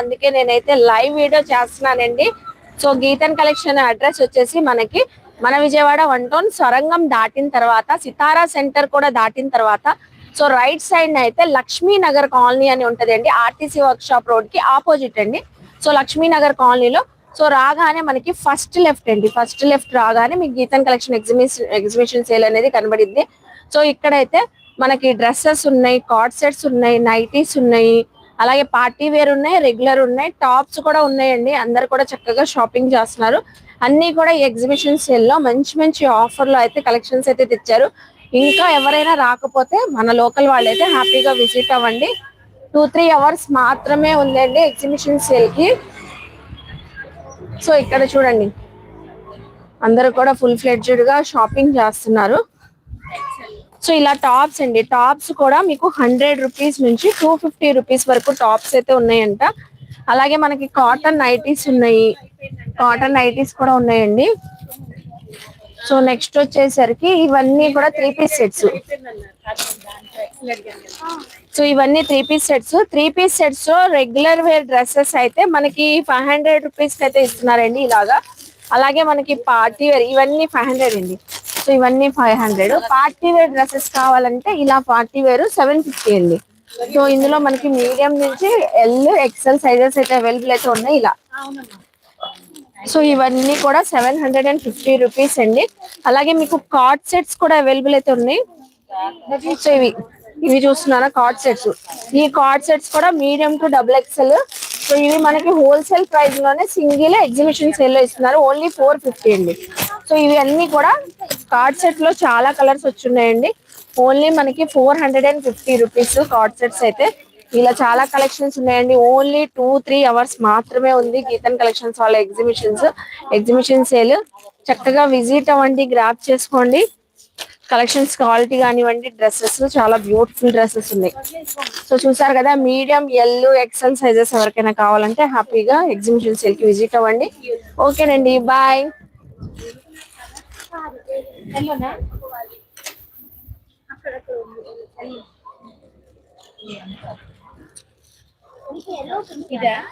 అందుకే నేనైతే live video చేస్తున్నానండి. సో గీతన్ కలెక్షన్ అడ్రస్ వచ్చేసి మనకి మన విజయవాడ వన్ టౌన్ సొరంగం దాటిన తర్వాత సితారా సెంటర్ కూడా దాటిన తర్వాత సో రైట్ సైడ్ అయితే లక్ష్మీ నగర్ కాలనీ అని ఉంటది అండి ఆర్టీసీ వర్క్ షాప్ రోడ్కి ఆపోజిట్ అండి. సో లక్ష్మీ నగర్ కాలనీలో సో రాగానే మనకి ఫస్ట్ లెఫ్ట్ అండి. ఫస్ట్ లెఫ్ట్ రాగానే మీకు Geethan collection exhibition exhibition sale అనేది కనబడింది. సో ఇక్కడైతే మనకి డ్రెస్సెస్ ఉన్నాయి కార్డ్ సెట్స్ ఉన్నాయి నైటీస్ ఉన్నాయి అలాగే పార్టీ వేర్ ఉన్నాయి రెగ్యులర్ ఉన్నాయి టాప్స్ కూడా ఉన్నాయండి. అందరు కూడా చక్కగా షాపింగ్ చేస్తున్నారు. అన్ని కూడా ఈ ఎగ్జిబిషన్ సేల్లో మంచి మంచి ఆఫర్లో అయితే కలెక్షన్స్ అయితే తెచ్చారు. ఇంకా ఎవరైనా రాకపోతే మన లోకల్ వాళ్ళు అయితే హ్యాపీగా విజిట్ అవ్వండి. టూ త్రీ అవర్స్ మాత్రమే ఉందండి ఎగ్జిబిషన్ సేల్కి. సో ఇక్కడ చూడండి. అందరూ కూడా ఫుల్ ఫ్లెడ్జ్డ్గా షాపింగ్ చేస్తున్నారు. సో ఇలా టాప్స్ అండి. టాప్స్ కూడా మీకు హండ్రెడ్ రూపీస్ నుంచి టూ ఫిఫ్టీ రూపీస్ వరకు టాప్స్ అయితే ఉన్నాయంట. అలాగే మనకి కాటన్ నైటీస్ ఉన్నాయి. కాటన్ నైటీస్ కూడా ఉన్నాయండి. సో నెక్స్ట్ వచ్చేసరికి ఇవన్నీ కూడా త్రీ పీస్ సెట్స్. సో ఇవన్నీ three piece sets. Three piece sets regular wear dresses అయితే మనకి ఫైవ్ హండ్రెడ్ రూపీస్ అయితే ఇస్తున్నారండి ఇలాగా. అలాగే మనకి పార్టీ వేర్ ఇవన్నీ ఫైవ్ హండ్రెడ్ అండి. సో ఇవన్నీ five hundred party wear dresses కావాలంటే ఇలా పార్టీ వేర్ సెవెన్ ఫిఫ్టీ అండి. సో ఇందులో మనకి మీడియం నుంచి ఎల్ ఎక్సెల్ సైజెస్ అయితే అవైలబుల్ అయితే ఉన్నాయి ఇలా. సో ఇవన్నీ కూడా seven hundred and fifty rupees అండి. అలాగే మీకు కార్డ్ సెట్స్ కూడా అవైలబుల్ అయితే ఉన్నాయి. సో ఇవి ఇవి చూస్తున్నారా కార్డ్ సెట్స్ ఈ కార్డ్ సెట్స్ కూడా medium to double XL so ఇవి మనకి హోల్సేల్ ప్రైస్లోనే సింగిల్ ఎగ్జిబిషన్ సేల్లో ఇస్తున్నారు. ఓన్లీ ఫోర్ ఫిఫ్టీ అండి. సో ఇవి అన్ని కూడా కార్డ్ సెట్లో చాలా కలర్స్ వచ్చున్నాయండి. ఓన్లీ మనకి four hundred and fifty rupees co-ord sets అయితే ఇలా చాలా కలెక్షన్స్ ఉన్నాయండి. ఓన్లీ టూ త్రీ అవర్స్ మాత్రమే ఉంది గీతన్ కలెక్షన్స్ వాళ్ళ ఎగ్జిబిషన్స్ ఎగ్జిబిషన్ సేల్ చక్కగా విజిట్ అవ్వండి గ్రాప్ చేసుకోండి. కలెక్షన్స్ క్వాలిటీ కానివ్వండి డ్రెస్సెస్ చాలా బ్యూటిఫుల్ డ్రెస్సెస్ ఉన్నాయి. సో చూసారు కదా మీడియం ఎల్ ఎక్సెల్ సైజెస్ ఎవరికైనా కావాలంటే హ్యాపీగా ఎగ్జిబిషన్ సేల్కి విజిట్ అవ్వండి. ఓకేనండి బాయ్ Ano na? Ida?